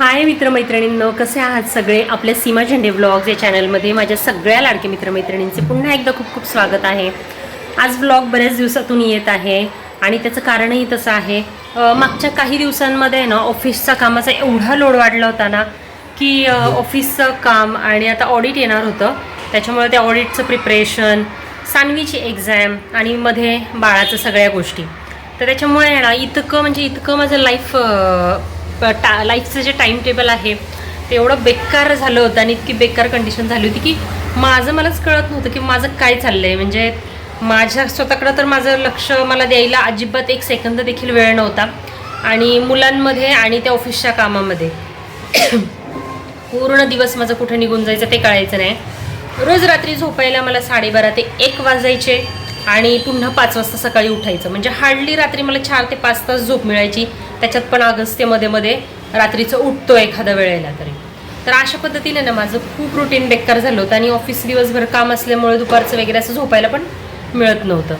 हाय मित्रमैत्रिणींनो कसे आहात सगळे? आपल्या सीमा झेंडे व्लॉग्स या चॅनलमध्ये माझ्या सगळ्या लाडके मित्रमैत्रिणींचे पुन्हा एकदा खूप खूप स्वागत आहे. आज व्लॉग बऱ्याच दिवसातून येत आहे आणि त्याचं कारणही तसं आहे. मागच्या काही दिवसांमध्ये ना ऑफिसचा कामाचा एवढा लोड वाढला होता ना की ऑफिसचं काम आणि आता ऑडिट येणार होतं. त्याच्यामुळे त्या ऑडिटचं प्रिपरेशन सानवीची एक्झॅम आणि मध्ये बाळाचं सगळ्या गोष्टी. तर त्याच्यामुळे आहे ना इतकं म्हणजे इतकं माझं लाईफ टा लाईफचं जे टाईम टेबल आहे ते एवढं बेकार झालं होतं आणि इतकी बेकार कंडिशन झाली होती की माझं मलाच कळत नव्हतं की माझं काय चाललं आहे म्हणजे माझ्या स्वतःकडं तर माझं लक्ष मला द्यायला अजिबात एक सेकंद देखील वेळ नव्हता. आणि मुलांमध्ये आणि त्या ऑफिसच्या कामामध्ये पूर्ण दिवस माझं कुठे निघून जायचं ते कळायचं नाही. रोज रात्री झोपायला मला साडेबारा ते एक वाजायचे. आणि पुन्हा पाच वाजता सकाळी उठायचं. म्हणजे हार्डली रात्री मला चार ते पाच तास झोप मिळायची. त्याच्यात पण अगस्त्यमध्ये मध्ये रात्रीचं उठतो एखाद्या वेळेला तरी. तर अशा पद्धतीने ना माझं खूप रुटीन बेकार झालं होतं आणि ऑफिस दिवसभर काम असल्यामुळे दुपारचं वगैरे असं झोपायला पण मिळत नव्हतं.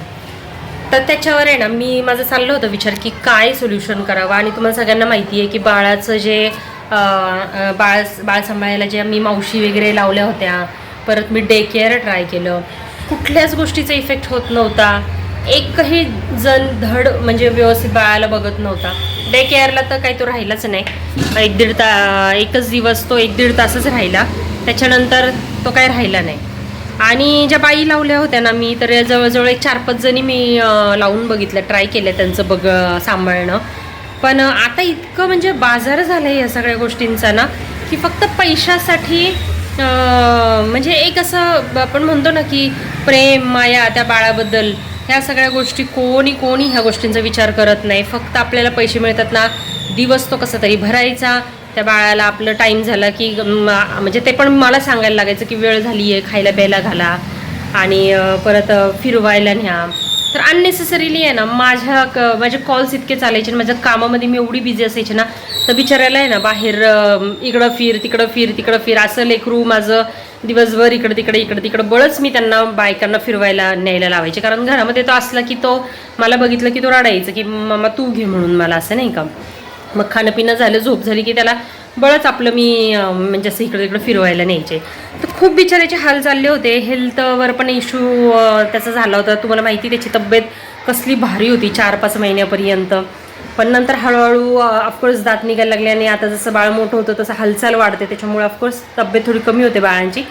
तर त्याच्यावर आहे ना मी माझं चाललं होतं विचार की काय सोल्युशन करावं? आणि तुम्हाला सगळ्यांना माहिती आहे की बाळाचं जे बाळ बाळ सांभाळायला जे मी मावशी वगैरे लावल्या होत्या परत मी डे केअर ट्राय केलं. कुठल्याच गोष्टीचा इफेक्ट होत नव्हता. एकही जण धड म्हणजे व्यवस्थित बाळाला बघत नव्हता. डे केअरला तर काही तो राहिलाच नाही. एक दीड ता एकच दिवस तो एक दीड तासच राहिला. त्याच्यानंतर तो काही राहिला नाही. आणि ज्या बाई लावल्या होत्या ना मी तर जवळजवळ एक चार पाच जणी मी लावून बघितलं ट्राय केलं त्यांचं बघ सांभाळणं. पण आता इतकं म्हणजे बाजार झालं आहे या सगळ्या गोष्टींचा ना की फक्त पैशासाठी म्हणजे एक असं आपण म्हणतो ना की प्रेम माया त्या बाळाबद्दल ह्या सगळ्या गोष्टी कोणी कोणी ह्या गोष्टींचा विचार करत नाही. फक्त आपल्याला पैसे मिळतात ना दिवस तो कसा तरी भरायचा. त्या बाळाला आपलं टाईम झाला की म्हणजे ते पण मला सांगायला लागायचं की वेळ झाली आहे खायला प्यायला घाला. आणि परत फिरवायला न्या. तर अननेसेसरीली आहे ना माझ्या क माझे कॉल्स इतके चालायचे आणि माझ्या कामामध्ये मी एवढी बिझी असायची ना तर बिचारायला आहे ना बाहेर इकडं फिर तिकडं फिर तिकडं फिर असं लेकरू माझं दिवसभर इकडं तिकडे इकडं तिकडं बळच मी त्यांना बायकांना फिरवायला न्यायला लावायचे. कारण घरामध्ये तो असला की तो मला बघितलं की तो रडायचं की मामा तू घे म्हणून मला असं नाही का? मग खाणं पिणं झालं झोप झाली की त्याला बळच आपलं मी म्हणजे असं इकडं तिकडं फिरवायला न्यायचे. तर खूप बिचाराचे हाल चालले होते. हेल्थवर पण इश्यू त्याचा झाला होता. तुम्हाला माहिती त्याची तब्येत कसली भारी होती चार पाच महिन्यापर्यंत. पण नंतर हळूहळू ऑफकोर्स दात निघायला लागले आणि आता जसं बाळ मोठं होतं तसं हालचाल वाढते. त्याच्यामुळे ऑफकोर्स तब्येत थोडी कमी होते बाळांची.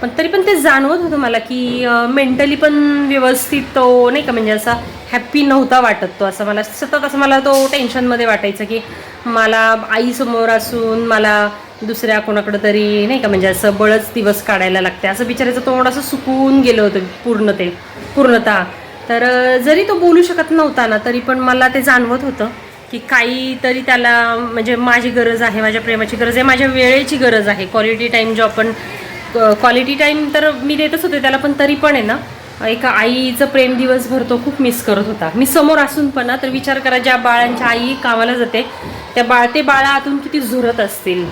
पण तरी पण ते जाणवत होतं मला की मेंटली पण व्यवस्थित तो नाही का म्हणजे असा हॅप्पी नव्हता वाटत तो. असं मला सतत असं मला तो टेन्शनमध्ये वाटायचं की मला आईसमोर असून मला दुसऱ्या कोणाकडं तरी नाही का म्हणजे असं बळच दिवस काढायला लागते. असं बिचारायचं तोंड असं सुकून गेलं होतं पूर्ण ते पूर्णतः. तर जरी तो बोलू शकत नव्हता ना तरी पण मला ते जाणवत होतं की काहीतरी त्याला म्हणजे माझी गरज आहे माझ्या प्रेमाची गरज आहे माझ्या वेळेची गरज आहे. क्वालिटी टाईम जो आपण क्वालिटी टाईम तर मी देतच होते त्याला पण तरी पण आहे ना. एका आईचं प्रेम दिवसभर तो खूप मिस करत होता. मी समोर असून पण ना तर विचार करा ज्या बाळांच्या आई कामाला जाते त्या बाळ ते बाळा आतून किती झुरत असतील.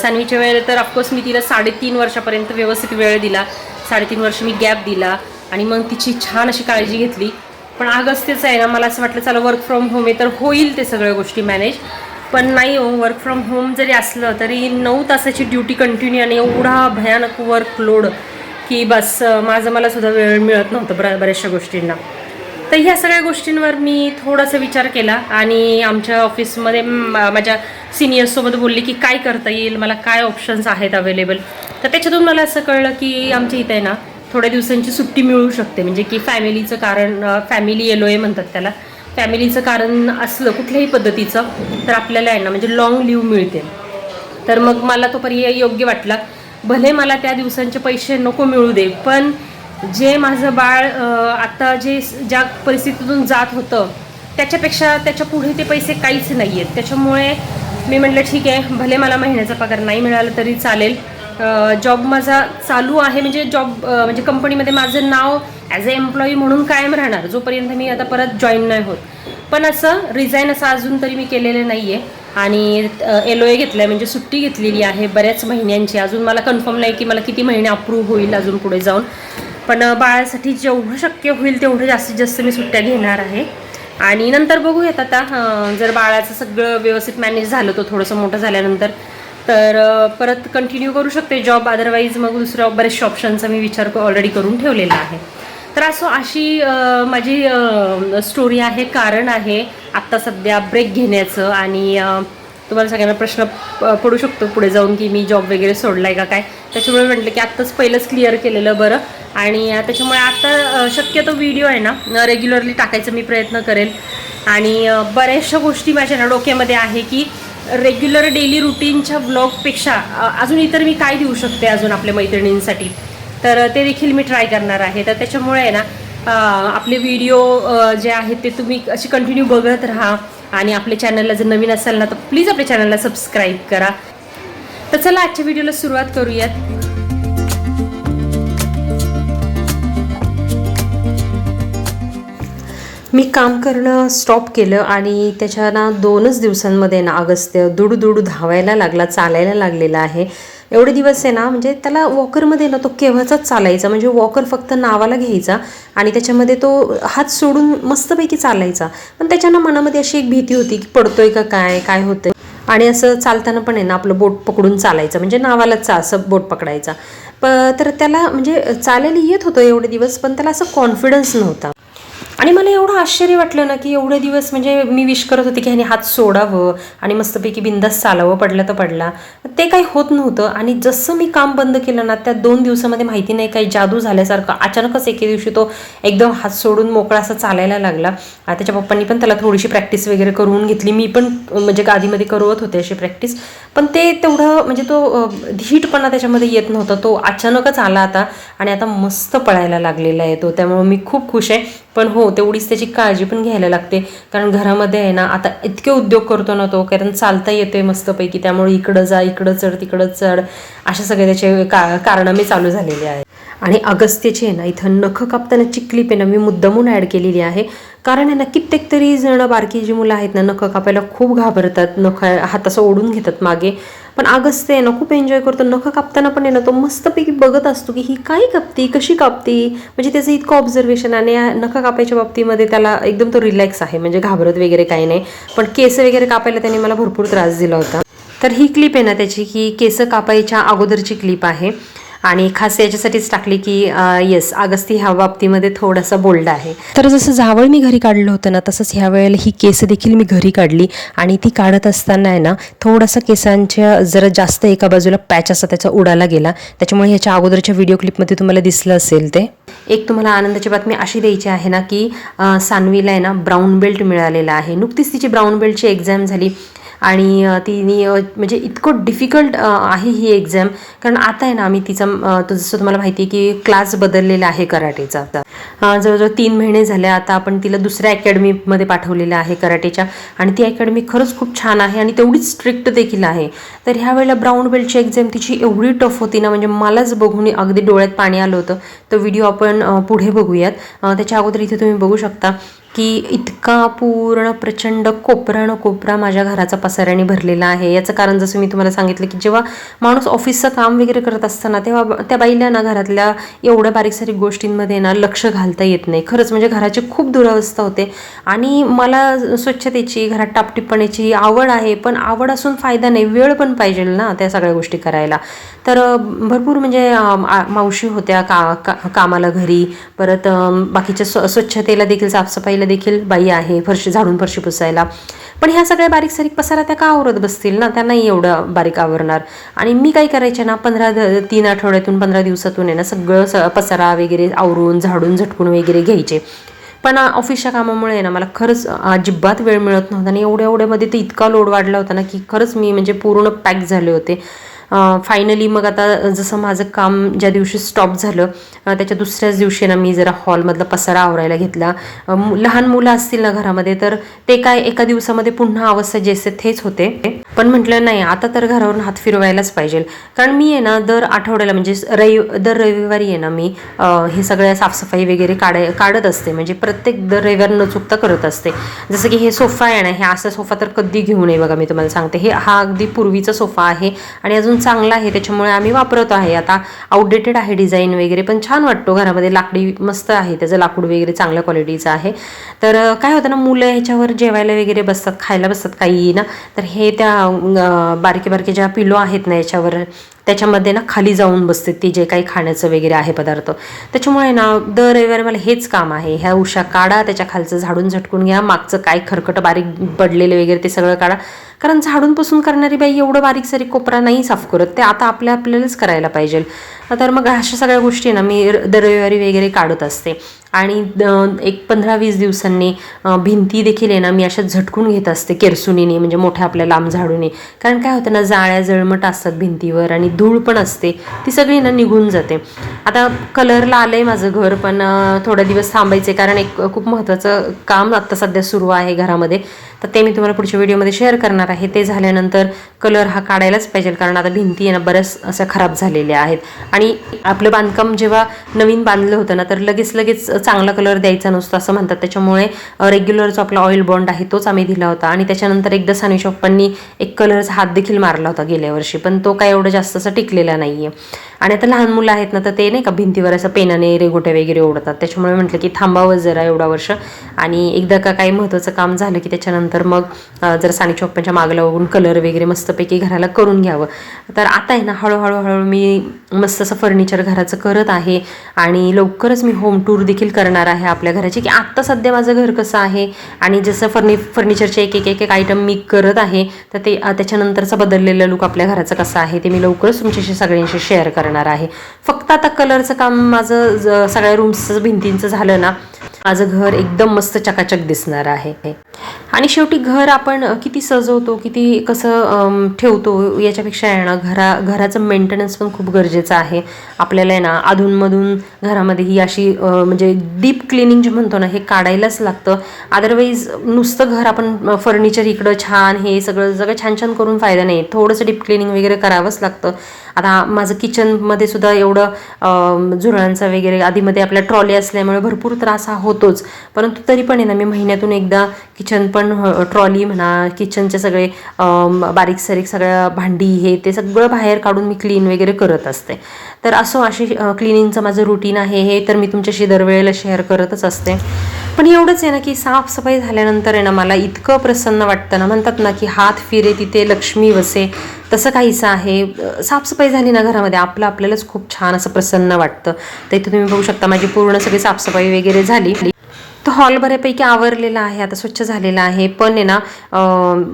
सानवीच्या वेळेला तर ऑफकोर्स मी तिला साडेतीन वर्षापर्यंत व्यवस्थित वेळ दिला. साडेतीन वर्ष मी गॅप दिला आणि मग तिची छान अशी काळजी घेतली. पण अगस्त्यच आहे ना मला असं वाटलं चला वर्क फ्रॉम होम आहे. तर होईल ते सगळ्या गोष्टी मॅनेज पण नाही हो वर्क फ्रॉम होम जरी असलं तरी नऊ तासाची ड्युटी कंटिन्यू आणि एवढा भयानक वर्कलोड की बस माझं मला सुद्धा वेळ मिळत नव्हतं ब बऱ्याचशा गोष्टींना. तर ह्या सगळ्या गोष्टींवर मी थोडासा विचार केला आणि आमच्या ऑफिसमध्ये माझ्या सिनियर्ससोबत बोलले की काय करता येईल मला काय ऑप्शन्स आहेत अवेलेबल तर त्याच्यातून मला असं कळलं की आमच्या इथे आहे ना थोड्या दिवसांची सुट्टी मिळू शकते. म्हणजे की फॅमिलीचं कारण फॅमिली येलो आहे म्हणतात त्याला. फॅमिलीचं कारण असलं कुठल्याही पद्धतीचं तर आपल्याला आहे ना म्हणजे लॉंग लिव्ह मिळते. तर मग मला तो पर्याय योग्य वाटला. भले मला त्या दिवसांचे पैसे नको मिळू दे पण जे माझं बाळ आता जे ज्या परिस्थितीतून जात होतं त्याच्यापेक्षा त्याच्या पुढे ते पैसे काहीच नाही आहेत त्याच्यामुळे मी म्हटलं ठीक आहे भले मला महिन्याचा पगार नाही मिळाला तरी चालेल. जॉब माझा चालू आहे म्हणजे जॉब म्हणजे कंपनीमध्ये माझं नाव ॲज अ एम्प्लॉई म्हणून कायम राहणार जोपर्यंत मी आता परत जॉईन नाही होत. पण असं रिझाईन असं अजून तरी मी केलेलं नाही आहे आणि एल ओ ए घेतलं आहे म्हणजे सुट्टी घेतलेली आहे बऱ्याच महिन्यांची. अजून मला कन्फर्म नाही की मला किती महिने अप्रूव्ह होईल अजून पुढे जाऊन. पण बाळासाठी जेवढं शक्य होईल तेवढं जास्तीत जास्त मी सुट्ट्या घेणार आहे. आणि नंतर बघूयात आता जर बाळाचं सगळं व्यवस्थित मॅनेज झालं तो थोडंसं मोठं झाल्यानंतर तर परत कंटिन्यू करू शकते जॉब अदरवाईज मग दुसऱ्या बरेचशे ऑप्शनचा मी विचार ऑलरेडी करून ठेवलेला आहे. तर असो अशी माझी स्टोरी आहे कारण आहे. आत्ता सध्या ब्रेक घेण्याचं आणि तुम्हाला सगळ्यांना प्रश्न प- पडू शकतो पुढे जाऊन की मी जॉब वगैरे सोडलाय का काय. त्याच्यामुळे म्हटलं की आत्ताच पहिलंच क्लिअर केलेलं बरं. आणि त्याच्यामुळे आत्ता शक्यतो व्हिडिओ आहे ना रेग्युलरली टाकायचा मी प्रयत्न करेल. आणि बऱ्याचशा गोष्टी माझ्या ना डोक्यामध्ये आहे की रेग्युलर डेली रुटीनच्या ब्लॉगपेक्षा अजून इतर मी काय देऊ शकते अजून आपल्या मैत्रिणींसाठी? तर ते देखील मी ट्राय करणार आहे. तर त्याच्यामुळे आहे ना आपले व्हिडिओ जे आहेत ते तुम्ही असे कंटिन्यू बघत राहा आणि आपल्या चॅनलला जर नवीन असाल ना तर प्लीज आपल्या चॅनलला सबस्क्राईब करा. तर चला आजच्या व्हिडिओला सुरुवात करूयात. मी काम करणं स्टॉप केलं आणि त्याच्या ना दोनच दिवसांमध्ये ना अगस्त्य दुडू धावायला लागला चालायला लागलेला आहे. एवढे दिवस आहे ना म्हणजे त्याला वॉकरमध्ये ना तो केव्हाचाच चालायचा म्हणजे वॉकर फक्त नावाला घ्यायचा आणि त्याच्यामध्ये तो हात सोडून मस्तपैकी चालायचा. पण त्याच्यानं मनामध्ये अशी एक भीती होती की पडतोय का काय काय होतंय? आणि असं चालताना पण आहे ना आपलं बोट पकडून चालायचं म्हणजे नावालाच असं बोट पकडायचा. प तर त्याला म्हणजे चालायला येत होतं एवढे दिवस पण त्याला असं कॉन्फिडन्स नव्हता. आणि मला एवढं आश्चर्य वाटलं ना की एवढे दिवस म्हणजे मी विश करत होते की ह्याने हात सोडावं आणि मस्तपैकी बिंदास चालावं पडलं तर पडला. ते काही होत नव्हतं आणि जसं मी काम बंद केलं ना त्या दोन दिवसामध्ये माहिती नाही काही जादू झाल्यासारखं अचानकच एके दिवशी तो एकदम हात सोडून मोकळा असा चालायला लागला. त्याच्या पप्पांनी पण त्याला थोडीशी प्रॅक्टिस वगैरे करून घेतली. मी पण म्हणजे गादीमध्ये करवत होते अशी प्रॅक्टिस पण ते तेवढं म्हणजे तो धीटपणा त्याच्यामध्ये येत नव्हता. तो अचानकच आला आता आणि आता मस्त पळायला लागलेला आहे तो. त्यामुळे मी खूप खुश आहे. पण हो तेवढीच त्याची काळजी पण घ्यायला लागते. कारण घरामध्ये आहे ना आता इतके उद्योग करतो ना तो कारण चालता येतोय मस्तपैकी. त्यामुळे इकडं जा इकडं चढ तिकडं चढ अशा सगळे त्याचे का कारनामे चालू झालेले आहेत. आणि अगस्त्याची आहे ना इथं नख कापतानाची क्लिप आहे ना मी मुद्दामून ॲड केलेली आहे. कारण आहे ना कित्येक तरी जण बारकी जी मुलं आहेत ना नख कापायला खूप घाबरतात नख हात असं ओढून घेतात मागे. पण अगस्त्य आहे ना खूप एन्जॉय करतो. नख कापताना पण आहे ना तो मस्तपैकी बघत असतो की ही काय कापती कशी कापती? म्हणजे त्याचं इतकं ऑब्झर्वेशन आणि नखं नख कापायच्या बाबतीमध्ये त्याला एकदम तो रिलॅक्स आहे. म्हणजे घाबरत वगैरे काही नाही. पण केस वगैरे कापायला त्याने मला भरपूर त्रास दिला होता. तर ही क्लिप आहे ना त्याची की केस कापायच्या अगोदरची क्लिप आहे. आणि खास याच्यासाठीच टाकली की येस अगस्ती ह्या बाबतीमध्ये थोडासा बोल्ड आहे. तर जसं जावळ मी घरी काढलं होतं ना तसंच ह्या वेळेला ही केस देखील मी घरी काढली आणि ती काढत असताना आहे ना थोडासा केसांच्या जरा जास्त एका बाजूला पॅच असा त्याचा उडाला गेला. त्याच्यामुळे ह्याच्या अगोदरच्या व्हिडिओ क्लिपमध्ये तुम्हाला दिसलं असेल ते. एक तुम्हाला आनंदाची बातमी अशी द्यायची आहे ना की सान्वीला आहे ना ब्राऊन बेल्ट मिळालेला आहे. नुकतीच तिची ब्राऊन बेल्टची एक्झाम झाली. आणि तिने म्हणजे इतकं डिफिकल्ट आहे ही एक्झाम कारण आता आहे ना आम्ही तिचा तो जसं तुम्हाला माहिती आहे की क्लास बदललेला आहे कराटेचा. आता जवळजवळ तीन महिने झाले आता आपण तिला दुसऱ्या अकॅडमीमध्ये पाठवलेलं आहे कराटेच्या. आणि ती अकॅडमी खरंच खूप छान आहे आणि तेवढीच स्ट्रिक्ट देखील आहे. तर ह्या वेळेला ब्राऊन बेल्टची एक्झाम तिची एवढी टफ होती ना म्हणजे मलाच बघून अगदी डोळ्यात पाणी आलं होतं. तो व्हिडिओ आपण पुढे बघूयात. त्याच्या अगोदर इथे तुम्ही बघू शकता. की इतका पूर्ण प्रचंड कोपरा न कोपरा माझ्या घराचा पसाऱ्याने भरलेला आहे. याचं कारण जसं मी तुम्हाला सांगितलं की जेव्हा माणूस ऑफिसचं काम वगैरे करत असताना तेव्हा त्या बाईला ना घरातल्या एवढ्या बारीक सारीक गोष्टींमध्ये ना लक्ष घालता येत नाही. खरंच म्हणजे घराची खूप दुरावस्था होते. आणि मला स्वच्छतेची घरात टापटिप्पणीची आवड आहे पण आवड असून फायदा नाही वेळ पण पाहिजे ना त्या सगळ्या गोष्टी करायला. तर भरपूर म्हणजे मावशी होत्या का का- कामाला घरी परत बाकीच्या स्व स्वच्छतेला देखील साफसफाईला देखील बाई आहे फरशी झाडून फरशी पुसायला. पण ह्या सगळ्या बारीक सारीक पसारा त्या का आवरत बसतील ना? त्या नाही एवढं बारीक आवरणार. आणि मी काय करायचे ना पंधरा तीन आठवड्यातून पंधरा दिवसातून आहे ना सगळं स पसारा वगैरे आवरून झाडून झटकून वगैरे घ्यायचे. पण ऑफिसच्या कामामुळे ना मला खरंच अजिबात वेळ मिळत नव्हता आणि एवढ्या एवढ्यामध्ये तर इतका लोड वाढला होता ना की खरंच मी म्हणजे पूर्ण पॅक झाले होते. फायनली मग आता जसं माझं काम ज्या दिवशी स्टॉप झालं त्याच्या दुसऱ्याच दिवशी ना मी जरा हॉलमधला पसारा आवरायला घेतला. लहान मुलं असतील ना घरामध्ये तर ते काय एका दिवसामध्ये पुन्हा अवस्था जैसे थेच होते. पण म्हटलं नाही आता तर घरावरून हात फिरवायलाच पाहिजे. कारण मी आहे ना दर आठवड्याला म्हणजे रवि दर रविवारी आहे ना मी हे सगळ्या साफसफाई वगैरे काढाय काढत असते. म्हणजे प्रत्येक दर रविवार न चुकता करत असते. जसं की हे सोफा आहे ना हे असा सोफा तर कधी घेऊ नये बघा मी तुम्हाला सांगते. हे हा अगदी पूर्वीचा सोफा आहे आणि अजून चांगला आहे. त्याच्यामुळे आम्ही वापरत आहे. आता आउटडेटेड आहे डिझाईन वगैरे पण छान वाटतो घरामध्ये. लाकडी मस्त आहे. त्याचं लाकूड वगैरे चांगल्या क्वालिटीचं आहे. तर काय होतं ना मुलं ह्याच्यावर जेवायला वगैरे बसतात खायला बसतात काही ना तर हे त्या बारके बारके ज्या पिलो आहेत ना याच्यावर त्याच्यामध्ये ना खाली जाऊन बसते ती जे काही खाण्याचं वगैरे आहे पदार्थ. त्याच्यामुळे ना दर रविवारी मला हेच काम आहे. ह्या उशा काढा त्याच्या खालचं झाडून झटकून घ्या मागचं काय खरकट बारीक पडलेले वगैरे ते सगळं काढा. कारण झाडून पुसून करणारी बाई एवढं बारीक सारी कोपरा नाही साफ करत. ते आता आपल्या आपल्यालाच करायला पाहिजे. तर मग अशा सगळ्या गोष्टी ना मी र- दर रविवारी वगैरे काढत असते. आणि द- एक पंधरा वीस दिवसांनी भिंती देखील आहे ना मी अशा झटकून घेत असते केरसुनीने म्हणजे मोठ्या आपल्या लांब झाडूने. कारण काय होतं ना जाळ्या जळमट असतात भिंतीवर आणि धूळ पण असते ती सगळी ना निघून जाते. आता कलरला आलं आहे माझं घर पण अं, दिवस थांबायचे कारण एक खूप महत्त्वाचं काम आत्ता सध्या सुरू आहे घरामध्ये. तर ते मी तुम्हाला पुढच्या व्हिडिओमध्ये शेअर करणार आहे. ते झाल्यानंतर कलर हा काढायलाच पाहिजे कारण आता भिंती आहे ना बऱ्याच अशा खराब झालेल्या आहेत. आणि आपलं बांधकाम जेव्हा नवीन बांधलं होतं ना तर लगेच लगेच चांगला कलर द्यायचा नसतो असं म्हणतात. त्याच्यामुळे रेग्युलर जो आपला ऑइल बॉन्ड आहे तोच आम्ही दिला होता. आणि त्याच्यानंतर एकदा सानी शॉप्पांनी एक कलरचा हात देखील मारला होता गेल्या वर्षी. पण तो काय एवढं जास्त असं टिकलेला नाही आहे आणि आता लहान मुलं आहेत ना तर ते नाही का भिंतीवर असं पेनाने रेगोट्या वगैरे ओढतात. त्याच्यामुळे म्हटलं की थांबावं जरा एवढा वर्ष. आणि एकदा का काही महत्त्वाचं काम झालं की त्याच्यानंतर मग जर सानी चॉप्पांच्या मागला लागून कलर वगैरे मस्तपैकी घराला करून घ्यावं. तर आता आहे ना हळूहळू हळू मी मस्त असं फर्निचर घराचं करत आहे. आणि लवकरच मी होम टूर देखील करणार आहे आपल्या घराची? की आत्ता सध्या माझं घर कसं आहे? आणि जसं फर्नि फर्निचरचे एक एक एक एक आयटम मी करत आहे तर ते त्याच्यानंतरचा बदललेलं लुक आपल्या घराचं कसं आहे ते मी लवकरच तुमच्याशी सगळ्यांशी शेअर करणार आहे. फक्त आता कलरचं काम माझं ज- सगळ्या रूम्सचं भिंतींचं झालं ना माझं घर एकदम मस्त चकाचक दिसणार आहे. आणि शेवटी घर आपण किती सजवतो किती कसं ठेवतो याच्यापेक्षा आहे ना घरा घराचं मेंटेनन्स पण खूप गरजेचं आहे. आपल्याला आहे ना अधूनमधून घरामध्ये ही अशी म्हणजे डीप क्लिनिंग जे म्हणतो ना हे काढायलाच लागतं. अदरवाईज नुसतं घर आपण फर्निचर इकडं छान हे सगळं सगळं छान छान करून फायदा नाही. थोडंसं डीप क्लिनिंग वगैरे करावंच लागतं. आता माझं किचनमध्ये सुद्धा एवढं झुरळांचं झुरळांचा वगैरे आधीमध्ये आपल्या ट्रॉली असल्यामुळे भरपूर त्रास हा होतोच. परंतु तरी पण आहे ना मी महिन्यातून एकदा किचन पण ट्रॉली म्हणा किचनचे सगळे बारीक सारीक सगळ्या भांडी हे ते सगळं बाहेर काढून मी क्लीन वगैरे करत असते. तर असं अशी क्लिनिंगचं माझं रुटीन आहे हे तर मी तुमच्याशी दरवेळेला शेअर करतच असते. पण एवढंच आहे ना की साफसफाई झाल्यानंतर आहे ना मला इतकं प्रसन्न वाटतं ना. म्हणतात ना की हात फिरे तिथे लक्ष्मी वसे. तसं काहीसं आहे. साफसफाई झाली ना घरामध्ये आपलं आपल्यालाच खूप छान असं प्रसन्न वाटतं. तर इथे तुम्ही बघू शकता माझी पूर्ण सगळी साफसफाई वगैरे झाली. तो हॉल बऱ्यापैकी आवरलेला आहे आता स्वच्छ झालेला आहे. पण आहे ना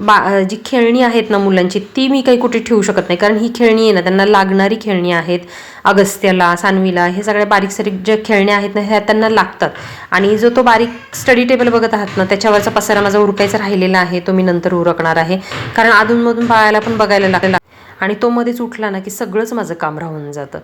बा जी खेळणी आहेत ना मुलांची ती मी काही कुठे ठेवू शकत नाही. कारण ही खेळणी आहे ना त्यांना लागणारी खेळणी आहेत. अगस्त्याला सानवीला हे सगळ्या बारीक सारीक ज्या खेळण्या आहेत ना ह्या त्यांना लागतात. आणि जो तो बारीक स्टडी टेबल बघत आहात ना त्याच्यावरचा पसारा माझा उरकायचा राहिलेला आहे. तो मी नंतर उरकणार आहे. कारण अधूनमधून बाळाला पण बघायला लागला आणि तो मध्येच उठला ना की सगळंच माझं काम राहून जातं.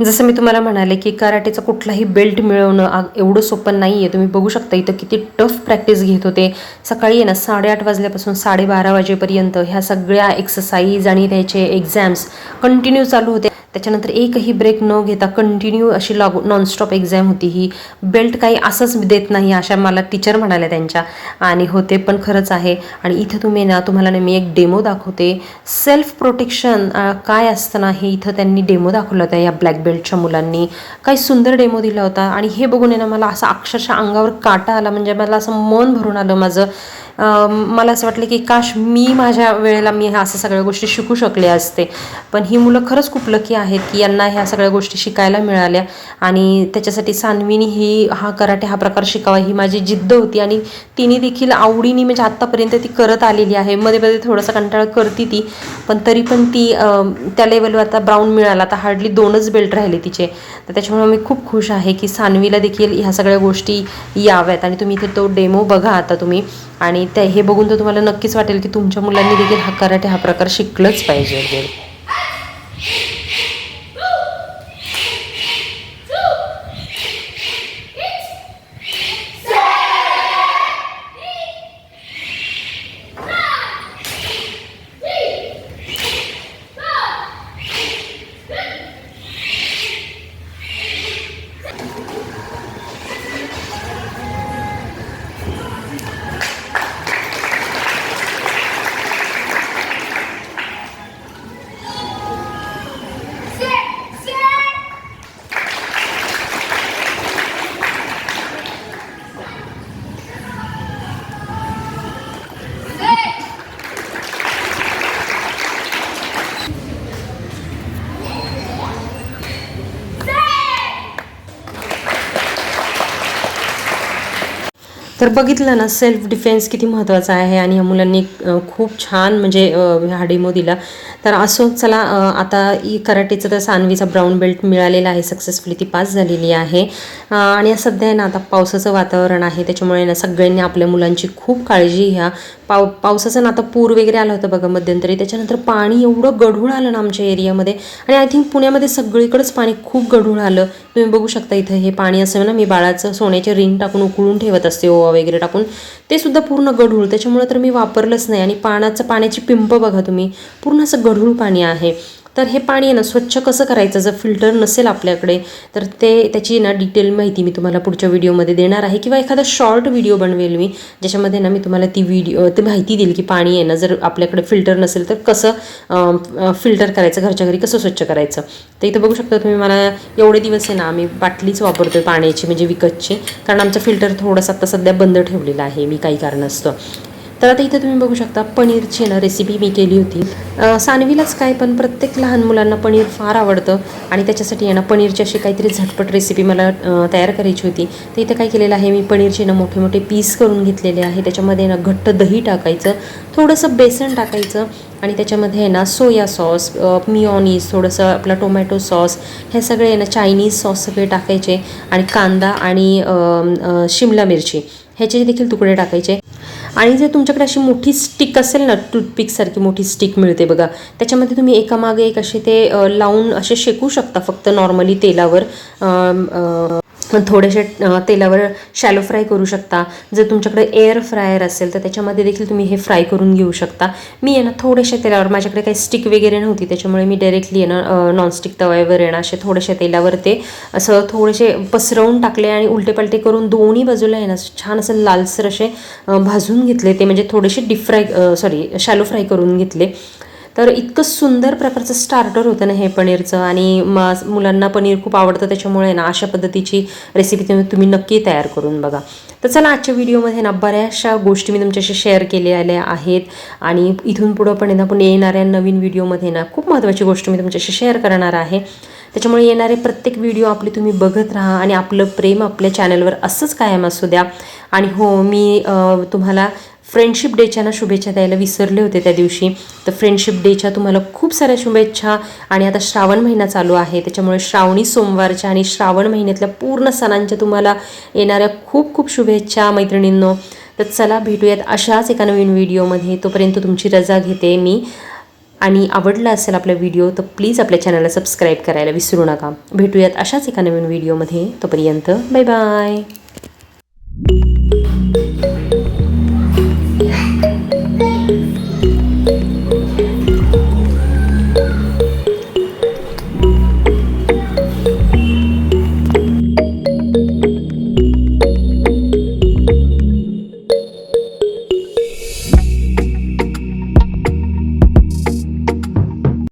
जसं मी तुम्हाला म्हणाले की कराटेचा कुठलाही बेल्ट मिळवणं एवढं सोपं नाही आहे तुम्ही बघू शकता इथं किती टफ प्रॅक्टिस घेत होते. सकाळी आहे ना साडेआठ वाजल्यापासून साडेबारा वाजेपर्यंत ह्या सगळ्या एक्सरसाइज आणि त्याचे एक्झाम्स कंटिन्यू चालू होते. त्याच्यानंतर एकही ब्रेक न घेता कंटिन्यू अशी लागू नॉनस्टॉप एक्झाम होती. ही बेल्ट काही असंच देत नाही अशा मला टीचर म्हणाल्या त्यांच्या. आणि होते पण खरंच आहे. आणि इथं तुम्ही ना तुम्हाला ना मी एक डेमो दाखवते. सेल्फ प्रोटेक्शन काय असतं ना हे इथं त्यांनी डेमो दाखवला होता या ब्लॅक बेल्टच्या मुलांनी. काही सुंदर डेमो दिला होता. आणि हे बघून आहे ना मला असं अक्षरशः अंगावर काटा आला. म्हणजे मला असं मन भरून आलं माझं. मला असं वाटलं की काश मी माझ्या वेळेला मी ह्या असं सगळ्या गोष्टी शिकू शकले असते. पण ही मुलं खरंच खूप लकी आहेत की यांना ह्या सगळ्या गोष्टी शिकायला मिळाल्या. आणि त्याच्यासाठी सान्वीनी ही हा कराटे हा प्रकार शिकावा ही माझी जिद्द होती. आणि तिने देखील आवडीने म्हणजे आत्तापर्यंत ती करत आलेली आहे. मध्ये मध्ये थोडासा कंटाळा करते ती पण तरी पण ती त्या लेवलवर आता ब्राऊन मिळाला. आता हार्डली दोनच बेल्ट राहिले तिचे. तर त्याच्यामुळे मी खूप खुश आहे की सान्वीला देखील ह्या सगळ्या गोष्टी याव्यात. आणि तुम्ही इथे तो डेमो बघा आता तुम्ही. आणि त्या हे बघून तर तुम्हाला नक्कीच वाटेल की तुमच्या मुलांनी देखील हा कराटे हा प्रकार शिकलंच पाहिजे. तर बघितलं ना सेल्फ डिफेन्स किती महत्त्वाचा आहे आणि ह्या मुलांनी खूप छान म्हणजे ह्या डेमो दिला. तर असो चला आता ई कराटेचं तर सानवीचा ब्राऊन बेल्ट मिळालेला आहे. सक्सेसफुली ती पास झालेली आहे. आणि सध्या आहे ना आता पावसाचं वातावरण आहे. त्याच्यामुळे ना सगळ्यांनी आपल्या मुलांची खूप काळजी घ्या. पाव पावसाचं ना आता पूर वगैरे आलं होतं बघा मध्यंतरी. त्याच्यानंतर पाणी एवढं गढूळ आलं ना आमच्या एरियामध्ये. आणि आय थिंक पुण्यामध्ये सगळीकडंच पाणी खूप गढूळ आलं. तुम्ही बघू शकता इथं हे पाणी असं ना मी बाळाचं सोन्याचे रिंग टाकून उकळून ठेवत असते ओवा वगैरे टाकून. ते सुद्धा पूर्ण गढूळ. त्याच्यामुळे तर मी वापरलंच नाही. आणि पाण्याचं पाण्याची पिंप बघा तुम्ही. पूर्ण असं गढूळ पाणी आहे. तर हे पाणी आहे ना स्वच्छ कसं करायचं? जर फिल्टर नसेल आपल्याकडे तर ते त्याची ना डिटेल माहिती मी तुम्हाला पुढच्या व्हिडिओमध्ये देणार आहे. किंवा एखादा शॉर्ट व्हिडिओ बनवेल मी ज्याच्यामध्ये ना मी तुम्हाला ती व्हिडिओ ती माहिती देईल की पाणी आहे ना जर आपल्याकडे फिल्टर नसेल तर कसं फिल्टर करायचं घरच्या घरी कसं स्वच्छ करायचं? तर इथं बघू शकता तुम्ही मला एवढे दिवस आहे ना आम्ही बाटलीच वापरतोय पाण्याची म्हणजे विकतची. कारण आमचं फिल्टर थोडंसं आता सध्या बंद ठेवलेलं आहे मी काही कारणास्तव. तर आता इथं तुम्ही बघू शकता पनीरची ना रेसिपी मी केली होती. सानवीलाच काय पण प्रत्येक लहान मुलांना पनीर फार आवडतं. आणि त्याच्यासाठी आहे ना पनीरची अशी काहीतरी झटपट रेसिपी मला तयार करायची होती. तर इथं काय केलेलं आहे मी पनीरचे ना मोठे मोठे पीस करून घेतलेले आहे. त्याच्यामध्ये ना घट्ट दही टाकायचं थोडंसं बेसन टाकायचं आणि त्याच्यामध्ये आहे ना सोया सॉस मिओनीज थोडंसं आपला टोमॅटो सॉस हे सगळे आहे ना चायनीज सॉस सगळे टाकायचे आणि कांदा आणि शिमला मिरची ह्याचे देखील तुकडे टाकायचे. आणि जर तुमच्याकडे अशी मोठी स्टिक असेल ना टूथपिकसारखी मोठी स्टिक मिळते बघा त्याच्यामध्ये तुम्ही एकामागे एक असे ते लावून असे शेकू शकता फक्त नॉर्मली तेलावर. थोडेसे तेलावर शॅलो फ्राय करू शकता. जर तुमच्याकडे एअर फ्रायर असेल तर त्याच्यामध्ये देखील तुम्ही हे फ्राय करून घेऊ शकता. मी आहे ना थोडेसे तेलावर माझ्याकडे काही स्टिक वगैरे नव्हती त्याच्यामुळे मी डायरेक्टली आहे ना नॉनस्टिक तव्यावर येणार असे थोडेसे तेलावर ते असं थोडेसे पसरवून टाकले आणि उलटे पलटे करून दोन्ही बाजूला आहे ना छान असं लालसर असे भाजून घेतले ते. म्हणजे थोडेसे deep fry sorry shallow fry करून घेतले. तर इतकं सुंदर प्रकारचं स्टार्टर होतं ना हे पनीरचं. आणि म मुलांना पनीर खूप आवडतं त्याच्यामुळे ना अशा पद्धतीची रेसिपी तुम्ही तुम्ही नक्की तयार करून बघा. तर चला आजच्या व्हिडिओमध्ये ना बऱ्याचशा गोष्टी मी तुमच्याशी शेअर केलेल्या आहेत. आणि इथून पुढं पण ना पण येणाऱ्या नवीन व्हिडिओमध्ये ना खूप महत्त्वाची गोष्ट मी तुमच्याशी शेअर करणार आहे. त्याच्यामुळे येणारे प्रत्येक व्हिडिओ आपले तुम्ही बघत राहा आणि आपलं प्रेम आपल्या चॅनलवर असंच कायम असू द्या. आणि हो मी तुम्हाला फ्रेंडशिप डेच्या ना शुभेच्छा द्यायला विसरले होते त्या दिवशी. तर फ्रेंडशिप डेच्या तुम्हाला खूप साऱ्या शुभेच्छा आणि आता श्रावण महिना चालू आहे. त्याच्यामुळे श्रावणी सोमवारच्या आणि श्रावण महिन्यातल्या पूर्ण सणांच्या तुम्हाला येणाऱ्या खूप खूप शुभेच्छा मैत्रिणींनो. तर चला भेटूयात अशाच एका नवीन व्हिडिओमध्ये. तोपर्यंत तुमची रजा घेते मी. आणि आवडला असेल आपला व्हिडिओ तर प्लीज आपल्या चॅनलला सबस्क्राईब करायला विसरू नका. भेटूयात अशाच एका नवीन व्हिडिओमध्ये. तोपर्यंत बाय बाय.